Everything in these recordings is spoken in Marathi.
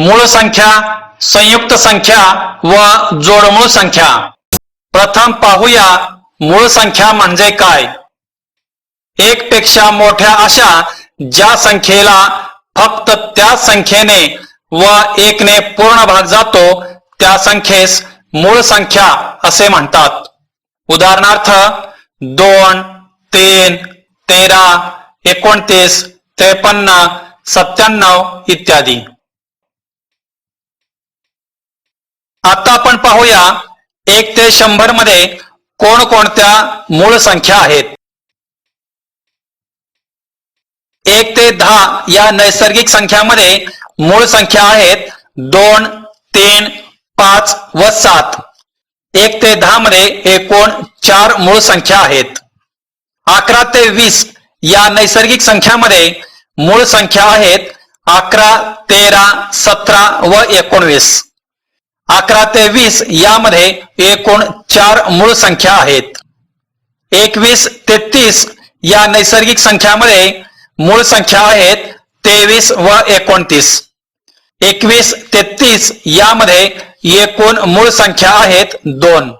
मूळ संख्या संयुक्त संख्या व जोडमूळ संख्या. प्रथम पाहूया मूळ संख्या म्हणजे काय. एक पेक्षा मोठ्या अशा ज्या संख्येला फक्त त्या संख्येने व एकने पूर्ण भाग जातो त्या संख्येस मूळ संख्या असे म्हणतात. उदाहरणार्थ दोन तीन तेरा एकोणतीस त्रेपन्न सत्त्याण्णव इत्यादी. आता आपण पाहूया एक ते शंभरमध्ये कोणकोणत्या मूळ संख्या आहेत. एक ते दहा या नैसर्गिक संख्यामध्ये मूळ संख्या आहेत दोन तीन पाच व सात. एक ते दहा मध्ये एकूण चार मूळ संख्या आहेत. अकरा ते वीस या नैसर्गिक संख्यामध्ये मूळ संख्या आहेत अकरा तेरा सतरा व एकोणवीस. अकरा ते वीस यामध्ये एकूण चार मूळ संख्या आहेत. एकवीस ते तीस या नैसर्गिक संख्यामध्ये मूळ संख्या आहेत तेवीस व एकोणतीस. एकवीस ते तीस यामध्ये एकूण मूळ संख्या आहेत दोन.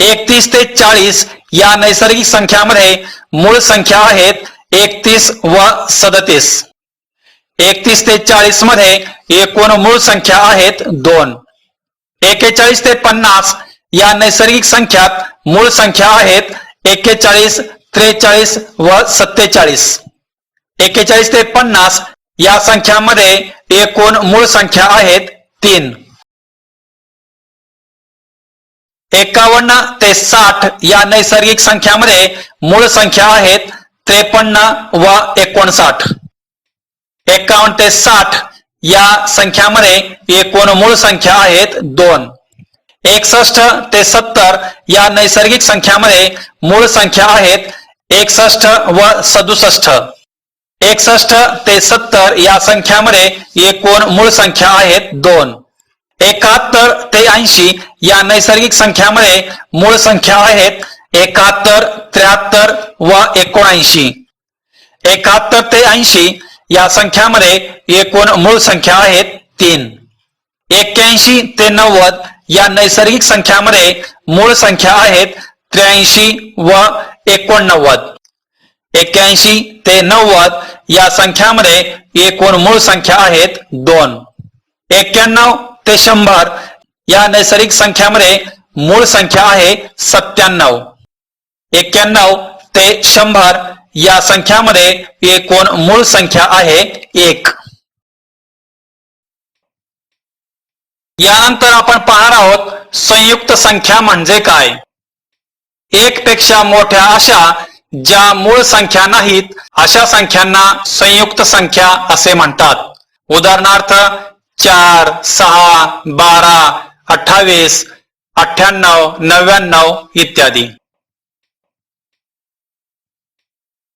एकतीस ते चाळीस या नैसर्गिक संख्यामध्ये मूळ संख्या आहेत एकतीस व सदतीस. एकतीस ते चाळीसमध्ये एकूण मूळ संख्या आहेत दोन. एकेचाळीस ते पन्नास या नैसर्गिक संख्यात मूळ संख्या आहेत एक्केचाळीस त्रेचाळीस व सत्तेचाळीस. एकेचाळीस ते पन्नास या संख्यामध्ये एकूण मूळ संख्या आहेत तीन. एकावन्न ते साठ या नैसर्गिक संख्यामध्ये मूळ संख्या आहेत त्रेपन्न व एकोणसाठ. एकावन्न ते साठ या संख्यामध्ये एकूण मूळ संख्या आहेत दोन. एकसष्ट ते सत्तर या नैसर्गिक संख्यामध्ये मूळ संख्या आहेत एकसष्ट व सदुसष्ट. एकसष्ट ते सत्तर या संख्यामध्ये एकूण मूळ संख्या आहेत दोन. एकाहत्तर ते ऐंशी या नैसर्गिक संख्यामध्ये मूळ संख्या आहेत एकाहत्तर त्र्याहत्तर व एकोणऐंशी. एकाहत्तर ते ऐंशी या संख्यामध्ये एकूण मूळ संख्या आहेत तीन. एक्क्याऐंशी ते नव्वद या नैसर्गिक संख्यामध्ये मूळ संख्या आहेत त्र्याऐंशी व एकोणनव्वद. एक्क्याऐंशी ते नव्वद या संख्यामध्ये एकूण मूळ संख्या आहेत दोन. एक्क्याण्णव ते शंभर या नैसर्गिक संख्यामध्ये मूळ संख्या आहे सत्त्याण्णव. एक्क्याण्णव ते शंभर या संख्यामध्ये एकूण मूळ संख्या आहे? एक. यानंतर आपण पाहणार आहोत संयुक्त संख्या म्हणजे काय? एक पेक्षा मोठ्या अशा ज्या मूळ संख्या नाहीत अशा संख्यांना संयुक्त संख्या असे म्हणतात. उदाहरणार्थ चार सहा बारा अठ्ठावीस अठ्ठ्याण्णव नव्याण्णव इत्यादी.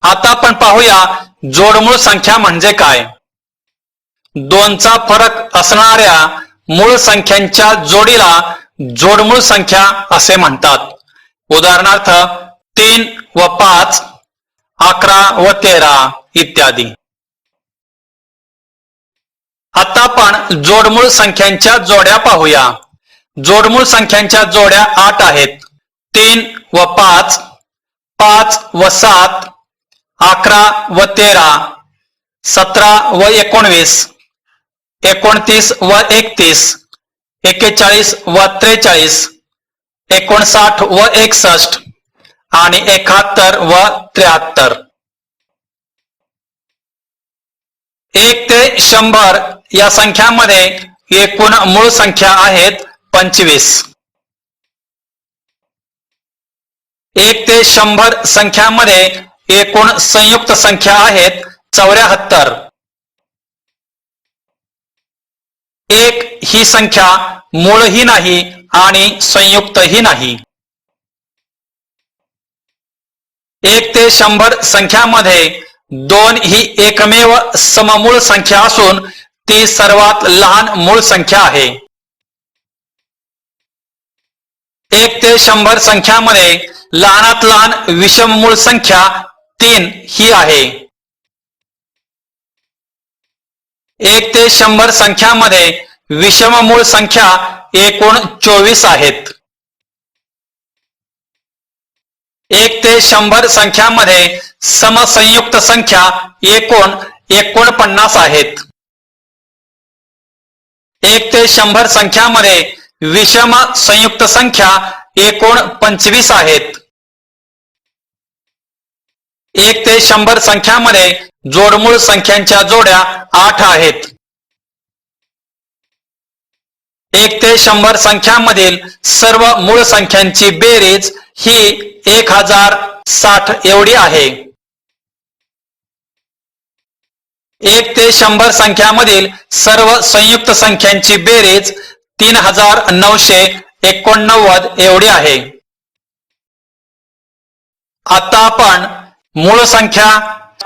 आता आपण पाहूया जोडमूळ संख्या म्हणजे काय. दोनचा फरक असणाऱ्या मूळ संख्यांच्या जोडीला जोडमूळ संख्या असे म्हणतात. उदाहरणार्थ तीन व पाच अकरा व तेरा इत्यादी. आता आपण जोडमूळ संख्यांच्या जोड्या पाहूया. जोडमूळ संख्यांच्या जोड्या आठ आहेत. तीन व पाच पाच व सात अकरा व तेरा सतरा व एकोणवीस एकोणतीस व एकतीस एक्केचाळीस व त्रेचाळीस एकोणसाठ व एकसष्ट आणि एकाहत्तर व त्र्याहत्तर. एक ते शंभर या संख्यामध्ये एकूण मूळ संख्या आहेत पंचवीस. एक ते शंभर संख्यामध्ये एकूण संयुक्त संख्या आहेत चौऱ्याहत्तर. एक ही संख्या मूळही नाही आणि संयुक्तही नाही. एक ते शंभर संख्यामध्ये दोन ही एकमेव सममूळ संख्या असून ती सर्वात लहान मूळ संख्या आहे. एक ते शंभर संख्यामध्ये लहानात लहान विषम मूळ संख्या तीन ही आहे. एक ते शंभर संख्यामध्ये विषम मूळ संख्या एकूण चोवीस आहेत. एक ते शंभर संख्यामध्ये समसंयुक्त संख्या एकूण एकोणपन्नास आहेत. एक ते शंभर संख्यामध्ये विषम संयुक्त संख्या एकूण पंचवीस आहेत. एक ते शंभर संख्यामध्ये जोडमूळ संख्यांच्या जोड्या आठ आहेत. एक ते शंभर संख्यामधील सर्व मूळ संख्यांची बेरीज ही एक हजार साठ एवढी आहे. एक ते शंभर संख्यामधील सर्व संयुक्त संख्यांची बेरीज तीन हजार नऊशे एकोणनव्वद एवढी आहे. आता आपण मूळ संख्या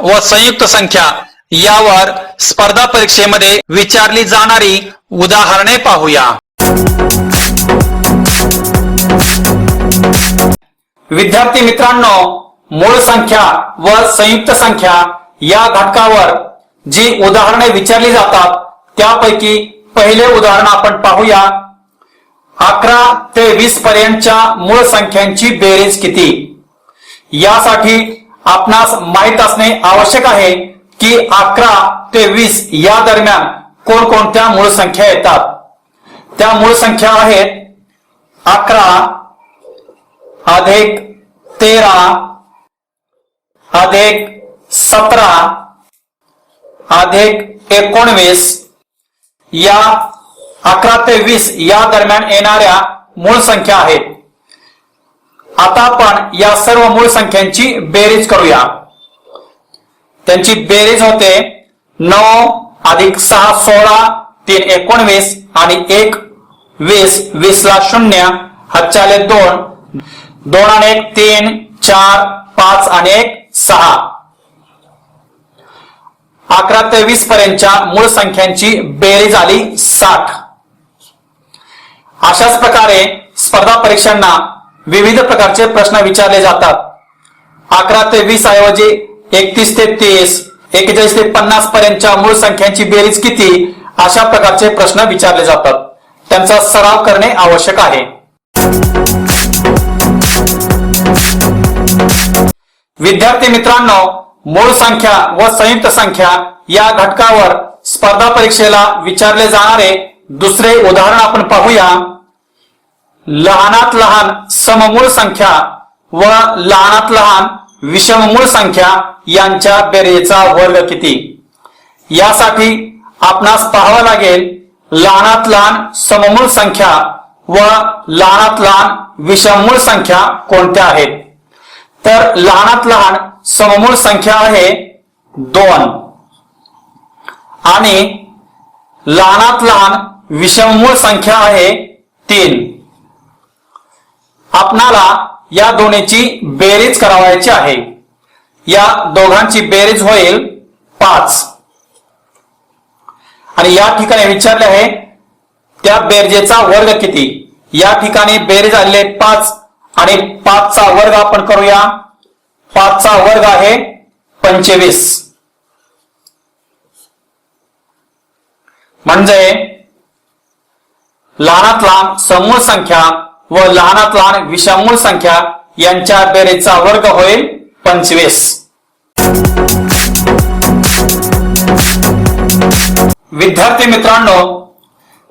व संयुक्त संख्या यावर स्पर्धा परीक्षेमध्ये विचारली जाणारी उदाहरणे पाहूया. विद्यार्थी मित्रांनो मूळ संख्या व संयुक्त संख्या या घटकावर जी उदाहरणे विचारली जातात त्यापैकी पहिले उदाहरण आपण पाहूया. अकरा ते वीस पर्यंतच्या मूळ संख्यांची बेरीज किती? यासाठी आपणास माहीत असणे आवश्यक आहे की अकरा ते वीस या दरम्यान कोणकोणत्या मूळ संख्या येतात. त्या मूळ संख्या आहेत अकरा अधिक तेरा अधिक सतरा अधिक एकोणवीस. या अकरा ते वीस या दरम्यान येणाऱ्या मूळ संख्या आहेत. आता आपण या सर्व मूळ संख्यांची बेरीज करूया. त्यांची बेरीज होते नऊ अधिक सहा सोळा तीन एकोणवीस आणि एक वीस. वीस ला शून्य हच्चाले दोन. दोन आणि एक तीन चार पाच आणि एक सहा. अकरा ते वीस पर्यंतच्या मूळ संख्यांची बेरीज आली साठ. अशाच प्रकारे स्पर्धा परीक्षांना विविध प्रकारचे प्रश्न विचारले जातात. अकरा ते वीस ऐवजी एकतीस ते तीस एकेचाळीस ते पन्नास पर्यंतच्या मूळ संख्यांची बेरीज किती अशा प्रकारचे प्रश्न विचारले जातात. त्यांचा सराव करणे आवश्यक आहे. विद्यार्थी मित्रांनो मूळ संख्या व संयुक्त संख्या या घटकावर स्पर्धा परीक्षेला विचारले जाणारे दुसरे उदाहरण आपण पाहूया. लहानात लहान सममूळ संख्या व लहानात लहान विषममूळ संख्या यांच्या बेरीजचा वर्ग किती? यासाठी आपणास पाहावं लागेल लहानात लहान सममूळ संख्या व लहानात लहान विषममूळ संख्या कोणत्या आहेत? तर लहानात लहान सममूळ संख्या आहे दोन. आणि लहानात लहान विषममूळ संख्या आहे तीन. आपणाला या दोन्हीची बेरीज करावायची आहे. या दोघांची बेरीज होईल पाच. आणि या ठिकाणी विचारले आहे त्या बेरजेचा वर्ग किती? या ठिकाणी बेरीज आलेले पाच. आणि पाचचा वर्ग आपण करूया. पाचचा वर्ग आहे पंचवीस. म्हणजे लहानात लहान संख्या व लहानात लहान विषमूळ संख्या यांच्या बेरीजचा वर्ग होईल पंचवीस. विद्यार्थी मित्रांनो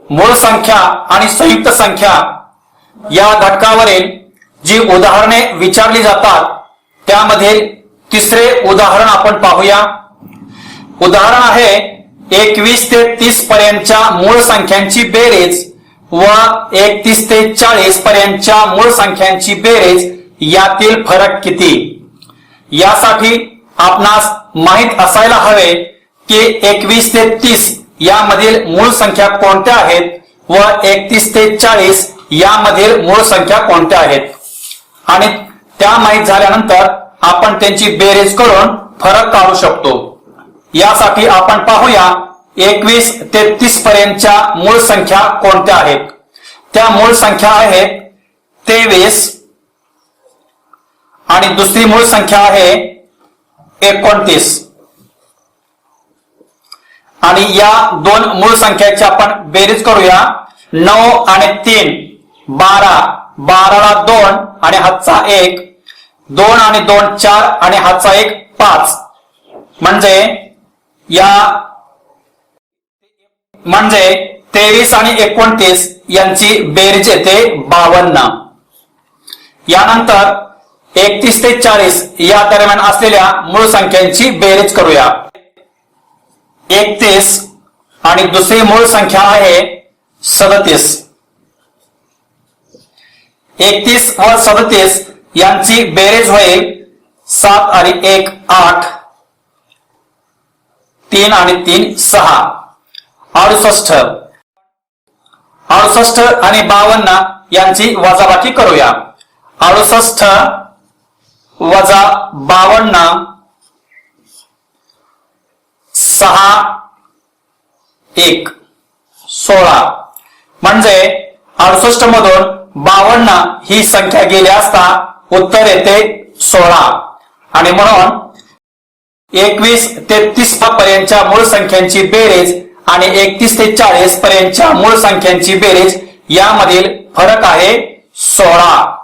मूळ संख्या आणि संयुक्त संख्या या घटकावरील जी उदाहरणे विचारली जातात त्यामध्ये तिसरे उदाहरण आपण पाहूया. उदाहरण आहे एकवीस ते तीस पर्यंतच्या मूळ संख्यांची बेरीज. व एकतीस ते चाळीस पर्यंतच्या मूळ संख्यांची बेरीज यातील फरक किती? यासाठी आपणास माहीत असायला हवे की एकवीस ते तीस यामधील मूळ संख्या कोणत्या आहेत व एकतीस ते चाळीस यामधील मूळ संख्या कोणत्या आहेत? आणि त्या माहीत झाल्यानंतर आपण त्यांची बेरीज करून फरक काढू शकतो. यासाठी आपण पाहूया एकवीस तेहतीस पर्यंतच्या मूळ संख्या कोणत्या आहेत? त्या मूळ संख्या आहेत तेवीस आणि दुसरी मूळ संख्या आहे एकोणतीस. आणि या दोन मूळ संख्याची आपण बेरीज करूया. नऊ आणि तीन बारा. बाराला दोन आणि हातचा एक. दोन आणि दोन चार आणि हातचा एक पाच. म्हणजे या म्हणजे तेवीस आणि एकोणतीस यांची बेरीज येते बावन्न. यानंतर एकतीस ते चाळीस या दरम्यान असलेल्या मूळ संख्यांची बेरीज करूया. एकतीस आणि दुसरी मूळ संख्या आहे सदतीस. एकतीस व सदतीस यांची बेरीज होईल सात आणि एक आठ. तीन आणि तीन सहा. अडुसष्ट. अडुसष्ट आणि बावन्न यांची वजाबाकी करूया. अडुसष्ट वजा बावन्न सहा एक सोळा. म्हणजे अडुसष्ट मधून बावन्न ही संख्या गेली असता उत्तर येते सोळा. आणि म्हणून एकवीस ते तीस पर्यंतच्या मूळ संख्यांची बेरीज आणि एकतीस ते चाळीस पर्यंतच्या मूळ संख्यांची बेरीज यामधील फरक आहे सोळा.